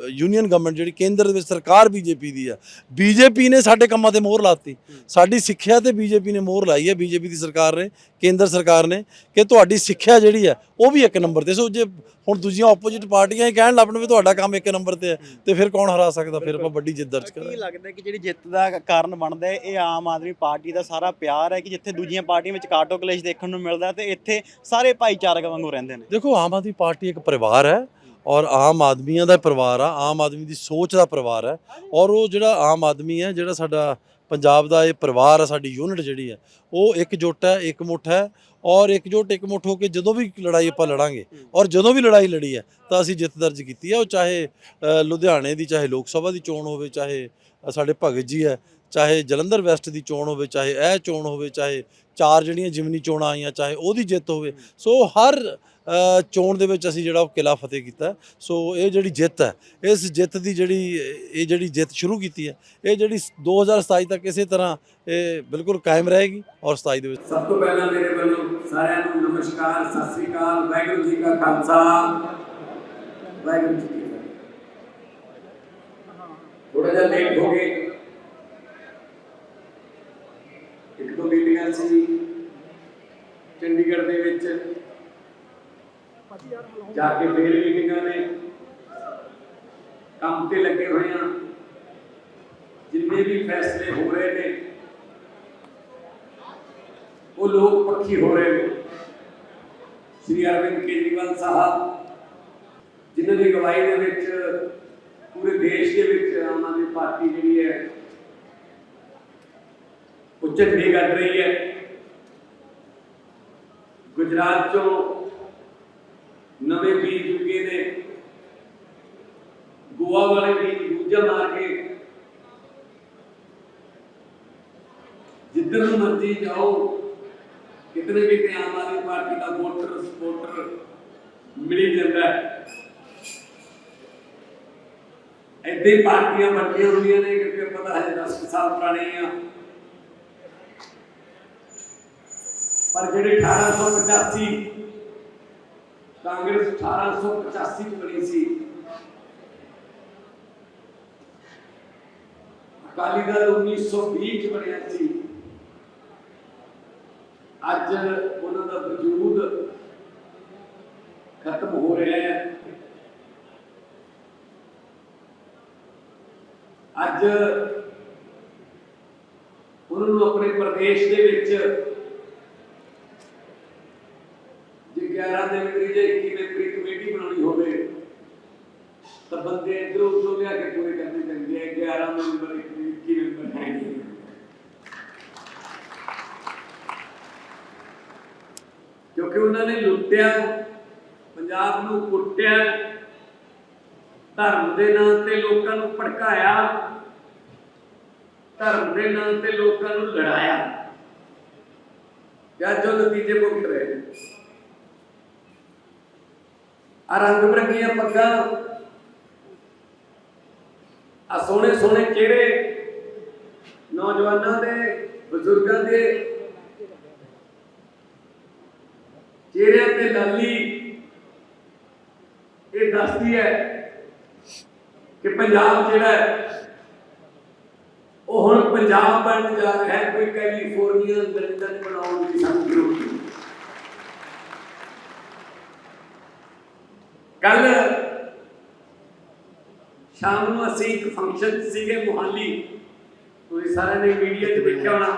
ਯੂਨੀਅਨ ਗਵਰਨਮੈਂਟ ਜਿਹੜੀ ਕੇਂਦਰ ਦੇ ਵਿੱਚ ਸਰਕਾਰ ਬੀਜੇਪੀ ਦੀ ਆ ਬੀਜੇਪੀ ਨੇ ਸਾਡੇ ਕੰਮਾਂ ਤੇ ਮੋਹਰ ਲਾਤੀ। ਸਾਡੀ ਸਿੱਖਿਆ ਤੇ ਬੀਜੇਪੀ ਨੇ ਮੋਹਰ ਲਾਈ ਹੈ ਬੀਜੇਪੀ ਦੀ ਸਰਕਾਰ ਨੇ ਕੇਂਦਰ ਸਰਕਾਰ ਨੇ ਕਿ ਤੁਹਾਡੀ ਸਿੱਖਿਆ ਜਿਹੜੀ ਹੈ ਉਹ ਵੀ ਇੱਕ ਨੰਬਰ ਤੇ। ਸੋ ਜੇ ਹੁਣ ਦੂਜੀਆਂ ਆਪੋਜੀਟ ਪਾਰਟੀਆਂ ਹੀ ਕਹਿਣ ਲੱਪਣ ਵੀ ਤੁਹਾਡਾ ਕੰਮ ਇੱਕ ਨੰਬਰ ਤੇ ਹੈ ਤੇ ਫਿਰ ਕੌਣ ਹਰਾ ਸਕਦਾ? ਫਿਰ ਆਪਾਂ ਵੱਡੀ ਜਿੱਤ ਦਰਜ ਕੀ ਕਰਾਂਗੇ। ਲੱਗਦਾ ਕਿ ਜਿਹੜੀ ਜਿੱਤ ਦਾ ਕਾਰਨ ਬਣਦਾ ਹੈ ਇਹ ਆਮ ਆਦਮੀ ਪਾਰਟੀ ਦਾ ਸਾਰਾ ਪਿਆਰ ਹੈ ਕਿ ਜਿੱਥੇ ਦੂਜੀਆਂ ਪਾਰਟੀਆਂ ਵਿੱਚ ਕਾਟੋ ਕਲੇਸ਼ ਦੇਖਣ ਨੂੰ ਮਿਲਦਾ ਤੇ ਇੱਥੇ ਸਾਰੇ ਭਾਈਚਾਰਕ ਵਾਂਗੂ ਰਹਿੰਦੇ ਨੇ? ਦੇਖੋ ਆਮ ਆਦਮੀ ਪਾਰਟੀ ਇੱਕ ਪਰਿਵਾਰ ਹੈ ਔਰ ਆਮ ਆਦਮੀਆਂ ਦਾ ਪਰਿਵਾਰ ਆ, ਆਮ ਆਦਮੀ ਦੀ ਸੋਚ ਦਾ ਪਰਿਵਾਰ ਹੈ ਔਰ ਉਹ ਜਿਹੜਾ ਆਮ ਆਦਮੀ ਹੈ, ਜਿਹੜਾ ਸਾਡਾ ਪੰਜਾਬ ਦਾ ਇਹ ਪਰਿਵਾਰ ਆ ਸਾਡੀ ਯੂਨਿਟ ਜਿਹੜੀ ਹੈ, ਉਹ ਇੱਕ ਜੁੱਟ ਹੈ ਇੱਕ ਮੁੱਠ ਹੈ ਔਰ ਇੱਕ ਜੁੱਟ ਇੱਕ ਮੁੱਠ ਹੋ ਕੇ ਜਦੋਂ ਵੀ ਲੜਾਈ ਆਪਾਂ ਲੜਾਂਗੇ ਔਰ ਜਦੋਂ ਵੀ ਲੜਾਈ ਲੜੀ ਹੈ, ਤਾਂ ਅਸੀਂ ਜਿੱਤ ਦਰਜ ਕੀਤੀ ਹੈ। ਉਹ ਚਾਹੇ ਲੁਧਿਆਣੇ ਦੀ, ਚਾਹੇ ਲੋਕ ਸਭਾ ਦੀ ਚੋਣ ਹੋਵੇ, ਚਾਹੇ ਸਾਡੇ ਭਗਤ ਜੀ ਹੈ, ਚਾਹੇ ਜਲੰਧਰ ਵੈਸਟ ਦੀ ਚੋਣ ਹੋਵੇ, ਚਾਹੇ ਇਹ ਚੋਣ ਹੋਵੇ, ਚਾਹੇ ਚਾਰ ਜਿਹੜੀਆਂ ਜਿਮਨੀ ਚੋਣਾਂ ਆਈਆਂ, ਚਾਹੇ ਉਹਦੀ ਜਿੱਤ ਹੋਵੇ, ਸੋ ਹਰ ਚੋਣ ਦੇ ਵਿੱਚ ਅਸੀਂ ਜਿਹੜਾ ਉਹ ਕਿਲਾ ਫਤਿਹ ਕੀਤਾ। ਸੋ ਇਹ ਜਿਹੜੀ ਜਿੱਤ ਹੈ, ਇਸ ਜਿੱਤ ਦੀ ਜਿਹੜੀ, ਇਹ ਜਿਹੜੀ ਜਿੱਤ ਸ਼ੁਰੂ ਕੀਤੀ ਹੈ, ਇਹ ਜਿਹੜੀ 2027 ਤੱਕ ਇਸੇ ਤਰ੍ਹਾਂ ਇਹ ਬਿਲਕੁਲ ਕਾਇਮ ਰਹੇਗੀ ਔਰ 27 ਦੇ ਵਿੱਚ ਸਭ ਤੋਂ ਪਹਿਲਾਂ ਮੇਰੇ ਵੱਲੋਂ ਸਾਰਿਆਂ ਨੂੰ ਨਮਸਕਾਰ, ਸਤਿ ਸ੍ਰੀ ਅਕਾਲ, ਵਾਹਿਗੁਰੂ ਜੀ ਕਾ ਖਾਲਸਾ। ਵਾਹਿਗੁਰੂ ਜੀ ਕੀ ਥੋੜਾ ਜਿਹਾ ਲੇਟ ਹੋ ਗਏ ਇੱਕ ਦੋ ਮੀਟਿੰਗਾਂ ਸੀ ਚੰਡੀਗੜ੍ਹ ਦੇ ਵਿੱਚ ਜਾ ਕੇ ਫੇਰ ਮੀਟਿੰਗਾਂ ਨੇ ਕੰਮ ਤੇ ਲੱਗੇ ਹੋਏ ਆ। ਜਿੰਨੇ ਵੀ ਫੈਸਲੇ ਹੋ ਰਹੇ ਨੇ, ਉਹ ਲੋਕ ਪੱਖੀ ਹੋ ਰਹੇ ਨੇ। ਸ੍ਰੀ ਅਰਵਿੰਦ ਕੇਜਰੀਵਾਲ ਸਾਹਿਬ, ਜਿਨ੍ਹਾਂ ਦੀ ਅਗਵਾਈ ਦੇ ਵਿੱਚ, ਪੂਰੇ ਦੇਸ਼ ਦੇ ਵਿੱਚ ਆਮ ਆਦਮੀ ਪਾਰਟੀ ਜਿਹੜੀ ਹੈ, ਉਹ ਝੰਡੇ ਕੱਢ ਰਹੀ ਹੈ। ਗੁਜਰਾਤ ਚੋਂ ਨਵੇਂ ਬੀਜ ਚੁੱਕੇ ਨੇ। ਗੋਆ ਵਾਲੇ ਵੀ ਦੂਜਾ ਮਾਰ ਕੇ ਜਿੱਧਰ ਨੂੰ ਮਰਜ਼ੀ ਜਾਓ, ਕਿਤਨੇ ਵੀ ਤੇ ਆਮ ਆਦਮੀ ਪਾਰਟੀ ਦਾ ਵੋਟਰ, ਸਪੋਰਟਰ ਮਿਲ ਜਾਂਦਾ। ਹੈ ਏਦਾਂ ਪਾਰਟੀਆਂ ਵੱਡੀਆਂ ਹੁੰਦੀਆਂ ਨੇ, ਕਿਉਂਕਿ ਪਤਾ ਹੈ 10 ਸਾਲ ਪੁਰਾਣੇ ਆ। ਪਰ ਜਿਹੜੇ 1885 ਕਾਂਗਰਸ 1885 ਚ ਬਣੀ ਸੀ। ਅਕਾਲੀ ਦਲ 1920 ਚ ਬਣਿਆ ਸੀ। ਅੱਜ ਉਹਨਾਂ ਦਾ ਵਜੂਦ ਖਤਮ ਹੋ ਰਿਹਾ ਹੈ। ਅੱਜ ਉਹਨਾਂ ਨੂੰ ਆਪਣੇ ਪ੍ਰਦੇਸ਼ ਦੇ ਵਿੱਚ ਜੇ 11 ਦੇ ਮੈਂਬਰੀ ਜਾਂ 21 ਮੈਂਬਰੀ ਕਮੇਟੀ ਬਣਾਉਣੀ ਹੋਵੇ ਤਾਂ ਬੰਦੇ ਇਧਰੋਂ ਉਧਰੋਂ ਲਿਆ ਕੇ ਪੂਰੇ ਕਰਨੇ ਪੈਂਦੇ ਆ 11 ਮੈਂਬਰ 21 ਮੈਂਬਰ ਹੈ ਨਹੀਂ ਕਿਉਂਕਿ ਉਹਨਾਂ ਨੇ ਲੁੱਟਿਆ, ਪੰਜਾਬ ਨੂੰ ਕੁੱਟਿਆ, ਧਰਮ ਦੇ ਨਾਂ ਤੇ ਲੋਕਾਂ ਨੂੰ ਭੜਕਾਇਆ, ਧਰਮ ਦੇ ਨਾਂ ਤੇ ਲੋਕਾਂ ਨੂੰ ਲੜਾਇਆ। ਤੇ ਅੱਜ ਨਤੀਜੇ ਭੁਗਤ ਰਹੇ ਆ ਰੰਗ ਬਰੰਗੀਆਂ ਪੱਗਾਂ ਆ ਸੋਹਣੇ ਸੋਹਣੇ ਚਿਹਰੇ ਨੌਜਵਾਨਾਂ ਦੇ, ਬਜ਼ੁਰਗਾਂ ਦੇ ਚਿਹਰਿਆਂ ਤੇ ਲਾਲੀ। ਇਹ ਦੱਸਦੀ ਹੈ ਕਿ ਪੰਜਾਬ ਜਿਹੜਾ ਹੈ, ਉਹ ਹੁਣ ਪੰਜਾਬ ਬਣਨ ਜਾ ਰਿਹਾ ਹੈ, ਕੋਈ ਕੈਲੀਫੋਰਨੀਆ ਲੰਡਨ ਬਣਾਉਣ ਦੀ ਸਾਨੂੰ ਜ਼ਰੂਰਤ ਨਹੀਂ। ਕੱਲ ਸ਼ਾਮ ਨੂੰ ਅਸੀਂ ਇੱਕ ਫੰਕਸ਼ਨ ਸੀਗੇ ਮੁਹਾਲੀ। ਤੁਸੀਂ ਸਾਰਿਆਂ ਨੇ ਮੀਡੀਆ 'ਚ ਦੇਖਿਆ ਹੋਣਾ।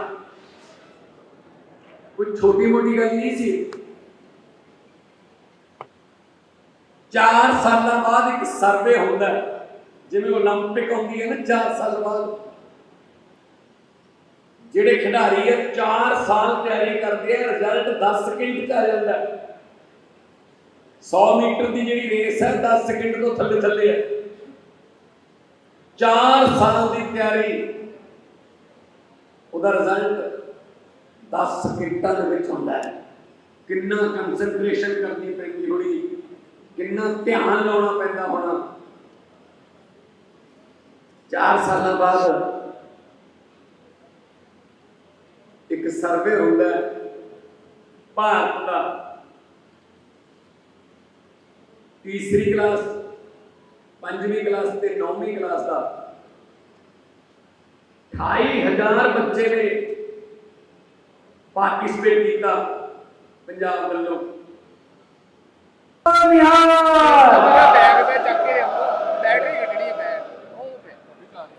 ਕੋਈ ਛੋਟੀ ਮੋਟੀ ਗੱਲ ਨਹੀਂ ਸੀ? 4 ਸਾਲਾਂ ਬਾਅਦ ਇੱਕ ਸਰਵੇ ਹੁੰਦਾ ਹੈ। ਜਿਵੇਂ 올림픽 ਹੁੰਦੀ ਹੈ ਨਾ 4 ਸਾਲ ਬਾਅਦ ਜਿਹੜੇ ਖਿਡਾਰੀ ਹੈ 4 ਸਾਲ ਤਿਆਰੀ ਕਰਦੇ ਆ ਰਿਜ਼ਲਟ 10 ਸਕਿੰਟ ਚ ਆ ਜਾਂਦਾ ਹੈ 100 ਮੀਟਰ ਦੀ ਜਿਹੜੀ ਰੇਸ ਹੈ 10 ਸਕਿੰਟ ਤੋਂ ਥੱਲੇ ਥੱਲੇ ਹੈ 4 ਸਾਲ ਦੀ ਤਿਆਰੀ ਉਹਦਾ ਰਿਜ਼ਲਟ 10 ਸਕਿੰਟਾਂ ਦੇ ਵਿੱਚ ਹੁੰਦਾ ਹੈ ਕਿੰਨਾ ਕੰਸੈਂਟਰੇਸ਼ਨ ਕਰਨੀ ਪੈਂਦੀ ਹੋਣੀ ਕਿੰਨਾ ਧਿਆਨ ਲਾਉਣਾ ਪੈਂਦਾ ਹੋਣਾ। 4 ਸਾਲਾਂ ਬਾਅਦ ਇੱਕ ਸਰਵੇ ਹੁੰਦਾ ਭਾਰਤ ਦਾ। ਤੀਸਰੀ ਕਲਾਸ ਪੰਜਵੀਂ ਕਲਾਸ ਤੇ ਨੌਵੀਂ ਕਲਾਸ ਦਾ। 28000 ਬੱਚੇ ਨੇ ਪਾਰਟਿਸਿਪੇਟ ਕੀਤਾ ਪੰਜਾਬ ਵੱਲੋਂ।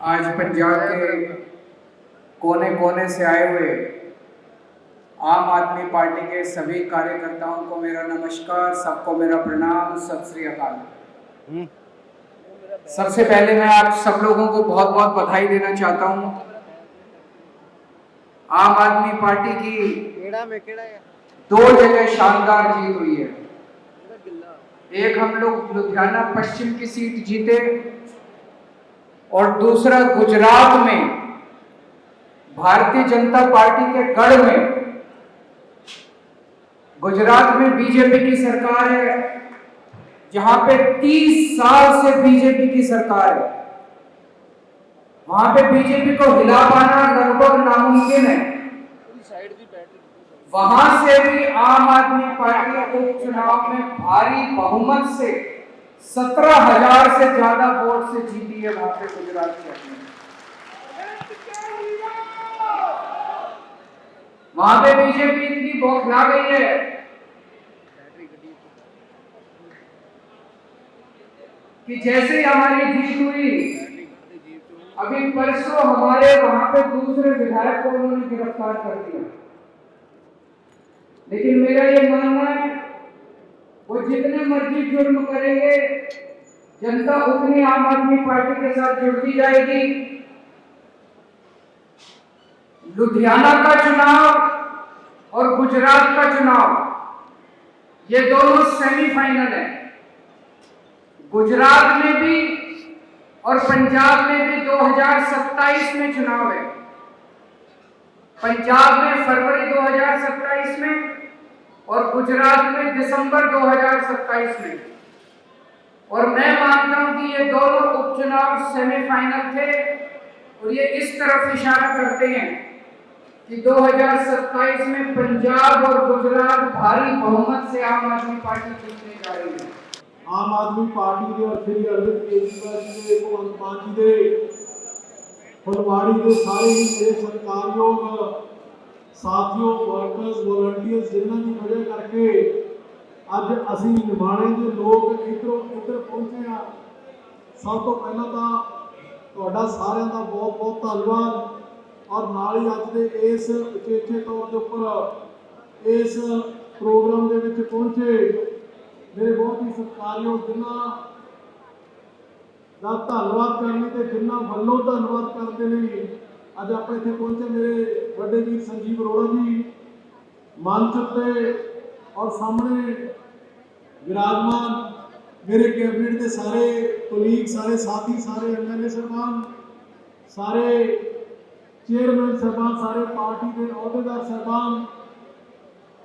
आज पंजाब के कोने कोने से आए हुए आम आदमी पार्टी के सभी कार्यकर्ताओं को मेरा नमस्कार सबको मेरा प्रणाम सत श्री अकाल। सबसे पहले मैं आप सब लोगों को बहुत बहुत बधाई देना चाहता हूँ। आम आदमी पार्टी की दो जगह शानदार जीत हुई है। एक हम लोग लुधियाना पश्चिम की सीट जीते और दूसरा गुजरात में, भारतीय जनता पार्टी के गढ़ में, गुजरात में बीजेपी की सरकार है, जहाँ पे 30 साल से बीजेपी की सरकार है। वहाँ पे बीजेपी को हिला पाना लगभग नामुमकिन है। वहाँ से भी आम आदमी पार्टी उपचुनाव में भारी बहुमत से सत्रह हज़ार से ज़्यादा वोट से जीती है वहाँ पे गुजरात की वहाँ पे बीजेपी इतनी बौखला गई है। कि जैसे ही हमारी जीत हुई, अभी परसों हमारे वहाँ पे दूसरे विधायक को उन्होंने गिरफ़्तार कर दिया। लेकिन मेरा ये मानना है, वो जितने मर्ज़ी जुर्म करेंगे, जनता उतनी आम आदमी पार्टी के साथ जुड़ती जाएगी। लुधियाना का चुनाव और गुजरात का चुनाव, ये दोनों सेमीफाइनल है। गुजरात में भी और पंजाब में भी 2027 में चुनाव है। पंजाब में फरवरी 2027 में और गुजरात में दिसंबर 2027 में। और मैं मानता हूँ कि ये दोनों उपचुनाव सेमीफाइनल थे और ये इस तरफ़ इशारा करते हैं कि 2027 में पंजाब और गुजरात भारी बहुमत से आम आदमी पार्टी जीतने जा रही है। आम आदमी पार्टी के और अरविंद केजरीवाल जी को अनुमान दे। ਫੁਲਵਾੜੀ ਦੇ ਸਾਰੇ ਹੀ ਮੇਰੇ ਸਤਿਕਾਰਯੋਗ ਸਾਥੀਓ ਵਰਕਰਸ ਵੋਲੰਟੀਅਰਸ ਜਿਨ੍ਹਾਂ ਦੀ ਵਜ੍ਹਾ ਕਰਕੇ ਅੱਜ ਅਸੀਂ ਨਿਮਾਣੇ ਦੇ ਲੋਕ ਇੱਧਰੋਂ ਇੱਧਰ ਪਹੁੰਚੇ ਆ ਸਭ ਤੋਂ ਪਹਿਲਾਂ ਤਾਂ ਤੁਹਾਡਾ ਸਾਰਿਆਂ ਦਾ ਬਹੁਤ ਬਹੁਤ ਧੰਨਵਾਦ ਔਰ ਨਾਲ ਹੀ ਅੱਜ ਦੇ ਇਸ ਉਚੇਚੇ ਤੌਰ ਦੇ ਉੱਪਰ ਇਸ ਪ੍ਰੋਗਰਾਮ ਦੇ ਵਿੱਚ ਪਹੁੰਚੇ। ਮੇਰੇ ਬਹੁਤ ਹੀ ਸਤਿਕਾਰਯੋਗ ਜਿਨ੍ਹਾਂ ਦਾ ਧੰਨਵਾਦ ਕਰਨੀ ਤੇ ਜਿੰਨਾ ਵੱਲੋਂ ਧੰਨਵਾਦ ਕਰਦੇ ਨੇ ਅੱਜ ਆਪਾਂ ਇੱਥੇ ਪਹੁੰਚੇ ਮੇਰੇ ਵੱਡੇ ਵੀਰ ਸੰਜੀਵ ਅਰੋੜਾ ਜੀ ਮੰਚ ਉੱਤੇ ਔਰ ਸਾਹਮਣੇ ਵਿਰਾਜਮਾਨ ਮੇਰੇ ਕੈਬਨਿਟ ਦੇ ਸਾਰੇ ਕੁਲੀਗ ਸਾਰੇ ਸਾਥੀ, ਸਾਰੇ ਐਮਐਲਏ ਸਰਬਾਨ ਸਾਰੇ ਚੇਅਰਮੈਨ ਸਰਬਾਨ ਸਾਰੇ ਪਾਰਟੀ ਦੇ ਅਹੁਦੇਦਾਰ ਸਰਬਾਨ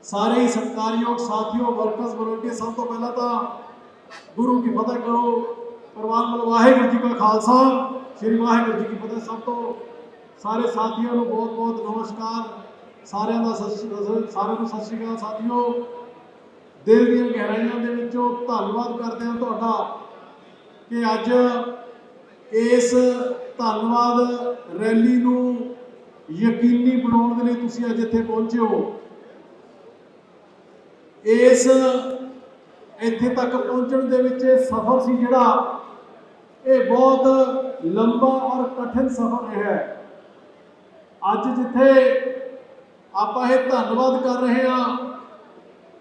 ਸਾਰੇ ਹੀ ਸਤਿਕਾਰਯੋਗ ਸਾਥੀਓ ਵਰਕਰਸ ਵਲੰਟੀਅਰ ਸਭ ਤੋਂ ਪਹਿਲਾਂ ਤਾਂ ਗੁਰੂ ਕੀ ਫਤਿਹ ਕਰੋ। ਪ੍ਰਵਾਨ ਵੱਲੋਂ ਵਾਹਿਗੁਰੂ ਜੀ ਕਾ ਖਾਲਸਾ, ਸ੍ਰੀ ਵਾਹਿਗੁਰੂ ਜੀ ਕੀ ਫਤਿਹ। ਸਭ ਤੋਂ ਸਾਰੇ ਸਾਥੀਆਂ ਨੂੰ ਬਹੁਤ ਬਹੁਤ ਨਮਸਕਾਰ। ਸਾਰਿਆਂ ਦਾ ਸਤਿ ਸ਼੍ਰੀ ਅਕਾਲ ਸਾਰਿਆਂ ਨੂੰ ਸਤਿ ਸ਼੍ਰੀ ਅਕਾਲ ਸਾਥੀਓ। ਦਿਲ ਦੀਆਂ ਗਹਿਰਾਈਆਂ ਦੇ ਵਿੱਚੋਂ ਧੰਨਵਾਦ ਕਰਦੇ ਹਾਂ ਤੁਹਾਡਾ ਕਿ ਅੱਜ ਇਸ ਧੰਨਵਾਦ ਰੈਲੀ ਨੂੰ ਯਕੀਨੀ ਬਣਾਉਣ ਦੇ ਲਈ ਤੁਸੀਂ ਅੱਜ ਇੱਥੇ ਪਹੁੰਚੇ ਹੋ। ਇਸ ਇੱਥੇ ਤੱਕ ਪਹੁੰਚਣ ਦੇ ਵਿੱਚ ਸਫ਼ਰ ਸੀ ਜਿਹੜਾ ਇਹ ਬਹੁਤ ਲੰਬਾ ਔਰ ਕਠਿਨ ਸਫ਼ਰ ਰਿਹਾ ਹੈ। ਅੱਜ ਜਿੱਥੇ ਆਪਾਂ ਇਹ ਧੰਨਵਾਦ ਕਰ ਰਹੇ ਹਾਂ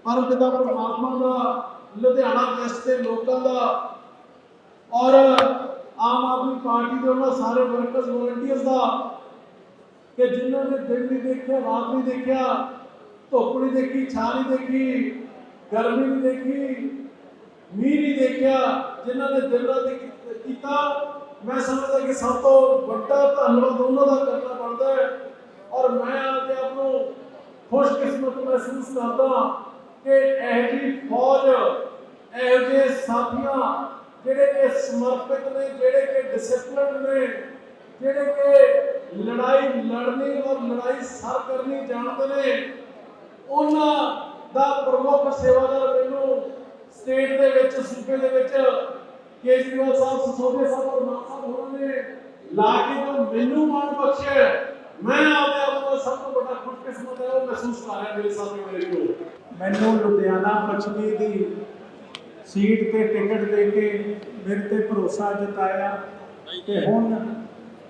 ਪਰ ਪਿਤਾ ਪਰਮਾਤਮਾ ਦਾ, ਲੁਧਿਆਣਾ ਵੈਸਟ ਦੇ ਲੋਕਾਂ ਦਾ ਔਰ ਆਮ ਆਦਮੀ ਪਾਰਟੀ ਦੇ ਉਹਨਾਂ ਸਾਰੇ ਵਰਕਰਸ ਵੋਲੰਟੀਅਰਸ ਦਾ ਕਿ ਜਿਨ੍ਹਾਂ ਨੇ ਦਿਨ ਨਹੀਂ ਦੇਖਿਆ, ਰਾਤ ਨਹੀਂ ਦੇਖਿਆ, ਧੁੱਪ ਨਹੀਂ ਦੇਖੀ, ਛਾਂ ਨਹੀਂ ਦੇਖੀ, ਗਰਮੀ ਨਹੀਂ ਦੇਖੀ, ਮੀਂਹ ਨਹੀਂ ਦੇਖਿਆ, ਜਿਨ੍ਹਾਂ ਨੇ ਦਿਨ ਰਾਤ ਕੀਤਾ। ਮੈਂ ਸਮਝਦਾ ਕਿ ਸਭ ਤੋਂ ਵੱਡਾ ਧੰਨਵਾਦ ਉਹਨਾਂ ਦਾ ਕਰਨਾ ਬਣਦਾ ਹੈ। ਔਰ ਮੈਂ ਆਪਣੇ ਆਪ ਨੂੰ ਖੁਸ਼ਕਿਸਮਤ ਮਹਿਸੂਸ ਕਰਦਾ ਕਿ ਇਹ ਜੀ ਫੌਜ, ਇਹੋ ਜਿਹੇ ਸਾਥੀਆਂ ਜਿਹੜੇ ਕਿ ਸਮਰਪਿਤ ਨੇ, ਜਿਹੜੇ ਕਿ ਡਿਸਪਲਿਨ ਨੇ, ਜਿਹੜੇ ਕਿ ਲੜਾਈ ਲੜਨੀ ਔਰ ਲੜਾਈ ਸਰ ਕਰਨੀ ਜਾਣਦੇ ਨੇ, ਉਹਨਾਂ ਦਾ ਪ੍ਰਮੁੱਖ ਸੇਵਾਦਾਰ ਮੈਨੂੰ ਸਟੇਟ ਦੇ ਵਿੱਚ ਸੂਬੇ ਦੇ ਵਿੱਚ ਕੇਜਰੀਵਾਲ ਸਾਹਿਬ ਸਸੋਦੇ ਸਾਹਿਬ ਔਰ ਮਾਨ ਸਾਹਿਬ ਹੋਰਾਂ ਨੇ, ਲਾ ਕੇ ਜੋ ਮੈਨੂੰ ਮਾਣ ਬਖਸ਼ਿਆ ਮੈਂ ਆਪਣੇ ਆਪ ਨੂੰ ਸਭ ਤੋਂ ਵੱਡਾ ਖੁਸ਼ਕਿਸਮਤ ਹੈ, ਉਹ ਮਹਿਸੂਸ ਕਰ ਰਿਹਾ ਮੇਰੇ ਸਾਥੀ ਮੇਰੇ ਕੋਲ। ਮੈਨੂੰ ਲੁਧਿਆਣਾ ਪੱਛਮੀ ਦੀ ਸੀਟ ਤੇ ਟਿਕਟ ਦੇ ਕੇ ਮੇਰੇ ਤੇ ਭਰੋਸਾ ਜਤਾਇਆ ਤੇ ਹੁਣ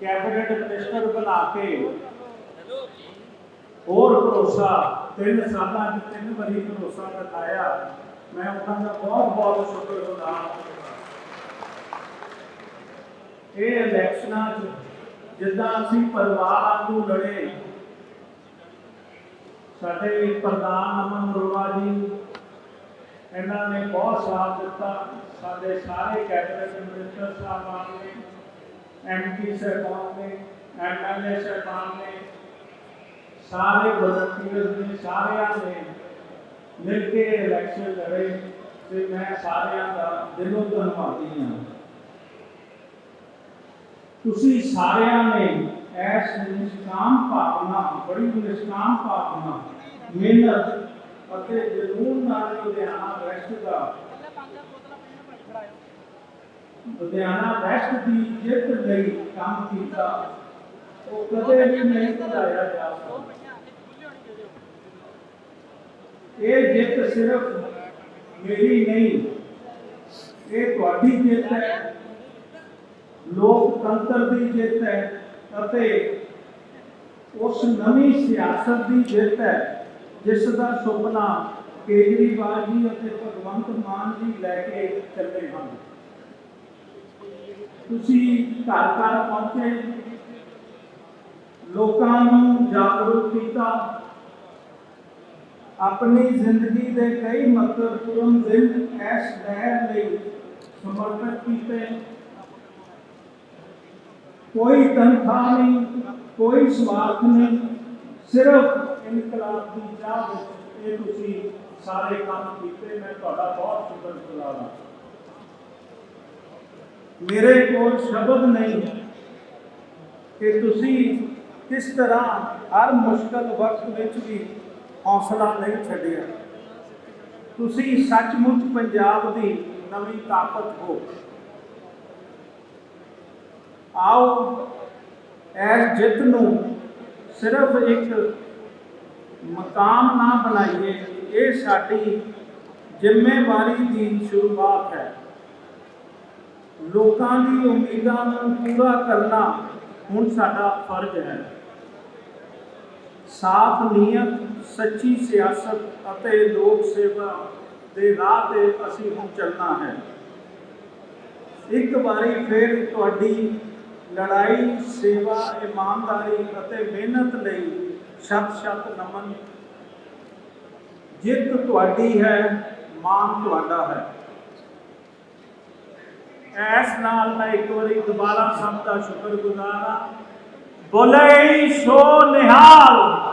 ਕੈਬਨਿਟ ਮਿਨਿਸਟਰ ਬਣਾ ਕੇ ਹੋਰ ਭਰੋਸਾ, ਤਿੰਨ ਸਾਲਾਂ ਚ ਤਿੰਨ ਵਾਰੀ ਭਰੋਸਾ ਜਤਾਇਆ। ਮੈਂ ਉਹਨਾਂ ਦਾ ਬਹੁਤ ਬਹੁਤ ਸ਼ੁਕਰਗੁਜ਼ਾਰ ਹਾਂ। ਇਹ ਇਲੈਕਸ਼ਨਾਂ 'ਚ ਜਿੱਦਾਂ ਅਸੀਂ ਪਰਿਵਾਰ ਨੂੰ ਲੜੇ, ਸਾਡੇ ਪ੍ਰਧਾਨ ਅਮਨ ਅਰੋੜਾ ਜੀ, ਇਹਨਾਂ ਨੇ ਬਹੁਤ ਸਾਥ ਦਿੱਤਾ, ਸਾਡੇ ਸਾਰੇ ਕੈਬਨਿਟ ਮਿਨਿਸਟਰ ਸਾਹਿਬਾਨ ਨੇ ਐਮਪੀ ਸਾਹਿਬਾਨ ਨੇ ਐਮਐਲਏ ਸਾਹਿਬਾਨ ਨੇ, ਸਾਰੇ ਵਲੰਟੀਅਰਸ ਨੇ, ਸਾਰਿਆਂ ਨੇ ਮਿਲ ਕੇ ਇਲੈਕਸ਼ਨ ਲੜੇ ਤੇ ਮੈਂ ਸਾਰਿਆਂ ਦਾ ਦਿਲੋਂ ਧੰਨਵਾਦੀ ਹਾਂ। ਤੁਸੀਂ ਸਾਰਿਆਂ ਨੇ ਐਸ ਨਿਸ਼ਕਾਮ ਭਾਵਨਾ, ਬੜੀ ਨਿਸ਼ਕਾਮ ਭਾਵਨਾ, ਮਿਹਨਤ ਅਤੇ ਜਨੂਨ ਨਾਲ ਲੁਧਿਆਣਾ ਵੈਸਟ ਦਾ ਲੁਧਿਆਣਾ ਵੈਸਟ ਦੀ ਜਿੱਤ ਲਈ ਕੰਮ ਕੀਤਾ, ਉਹ ਕਦੇ ਵੀ ਨਹੀਂ ਭੁਲਾਇਆ ਜਾ ਸਕਦਾ। ਇਹ ਜਿੱਤ ਸਿਰਫ ਮੇਰੀ ਨਹੀਂ, ਇਹ ਤੁਹਾਡੀ ਜਿੱਤ ਹੈ। ਲੋਕਤੰਤਰ ਦੀ ਜਿੱਤ ਹੈ ਅਤੇ ਉਸ ਨਵੀਂ ਸਿਆਸਤ ਦੀ ਜਿੱਤ ਹੈ, ਜਿਸ ਦਾ ਸੁਪਨਾ ਕੇਜਰੀਵਾਲ ਜੀ ਅਤੇ ਭਗਵੰਤ ਮਾਨ ਜੀ ਲੈ ਕੇ ਚੱਲੇ ਹਨ। ਤੁਸੀਂ ਘਰ ਘਰ ਪਹੁੰਚੇ, ਲੋਕਾਂ ਨੂੰ ਜਾਗਰੂਕ ਕੀਤਾ। ਆਪਣੀ ਜ਼ਿੰਦਗੀ ਦੇ ਕਈ ਮਹੱਤਵਪੂਰਨ ਦਿਨ ਐਸ ਲਹਿਰ ਲਈ ਸਮਰਪਿਤ ਕੀਤੇ। ਕੋਈ ਤਨਖਾਹ ਨਹੀਂ, ਕੋਈ ਸਵਾਰਥ ਨਹੀਂ, ਸਿਰਫ ਇਨਕਲਾਬ ਦੀ ਚਾਹ ਵਿੱਚ ਇਹ ਤੁਸੀਂ ਸਾਰੇ ਕੰਮ ਕੀਤੇ, ਮੈਂ ਤੁਹਾਡਾ ਬਹੁਤ ਸ਼ੁਕਰਗੁਜ਼ਾਰ ਹਾਂ। ਮੇਰੇ ਕੋਲ ਸ਼ਬਦ ਨਹੀਂ ਕਿ ਤੁਸੀਂ ਕਿਸ ਤਰ੍ਹਾਂ ਹਰ ਮੁਸ਼ਕਲ ਵਕਤ ਵਿੱਚ ਵੀ ਹੌਸਲਾ ਨਹੀਂ ਛੱਡਿਆ। ਤੁਸੀਂ ਸੱਚਮੁੱਚ ਪੰਜਾਬ ਦੀ ਨਵੀਂ ਤਾਕਤ ਹੋ। ਆਓ, ਇਸ ਜਿੱਤ ਨੂੰ ਸਿਰਫ ਇੱਕ ਮਕਾਮ ਨਾ ਬਣਾਈਏ, ਇਹ ਸਾਡੀ ਜ਼ਿੰਮੇਵਾਰੀ ਦੀ ਸ਼ੁਰੂਆਤ ਹੈ। ਲੋਕਾਂ ਦੀ ਉਮੀਦਾਂ ਨੂੰ ਪੂਰਾ ਕਰਨਾ ਹੁਣ ਸਾਡਾ ਫਰਜ਼ ਹੈ। ਸਾਫ਼ ਨੀਅਤ, ਸੱਚੀ ਸਿਆਸਤ ਅਤੇ ਲੋਕ ਸੇਵਾ ਦੇ ਰਾਹ ਤੇ ਅਸੀਂ ਹੁਣ ਚੱਲਣਾ ਹੈ। ਇੱਕ ਵਾਰੀ ਫਿਰ ਤੁਹਾਡੀ ਲੜਾਈ, ਸੇਵਾ, ਇਮਾਨਦਾਰੀ ਅਤੇ ਮਿਹਨਤ ਲਈ ਸ਼ਤ ਸ਼ਤ ਨਮਨ ਜਿੱਤ ਤੁਹਾਡੀ ਹੈ ਮਾਨ ਤੁਹਾਡਾ ਹੈ। ਐਸ ਨਾਲ ਮੈਂ ਇੱਕ ਵਾਰੀ ਦੁਬਾਰਾ ਸਭ ਦਾ ਸ਼ੁਕਰਗੁਜ਼ਾਰ ਹਾਂ। ਬੋਲੇ ਸੋ ਨਿਹਾਲ।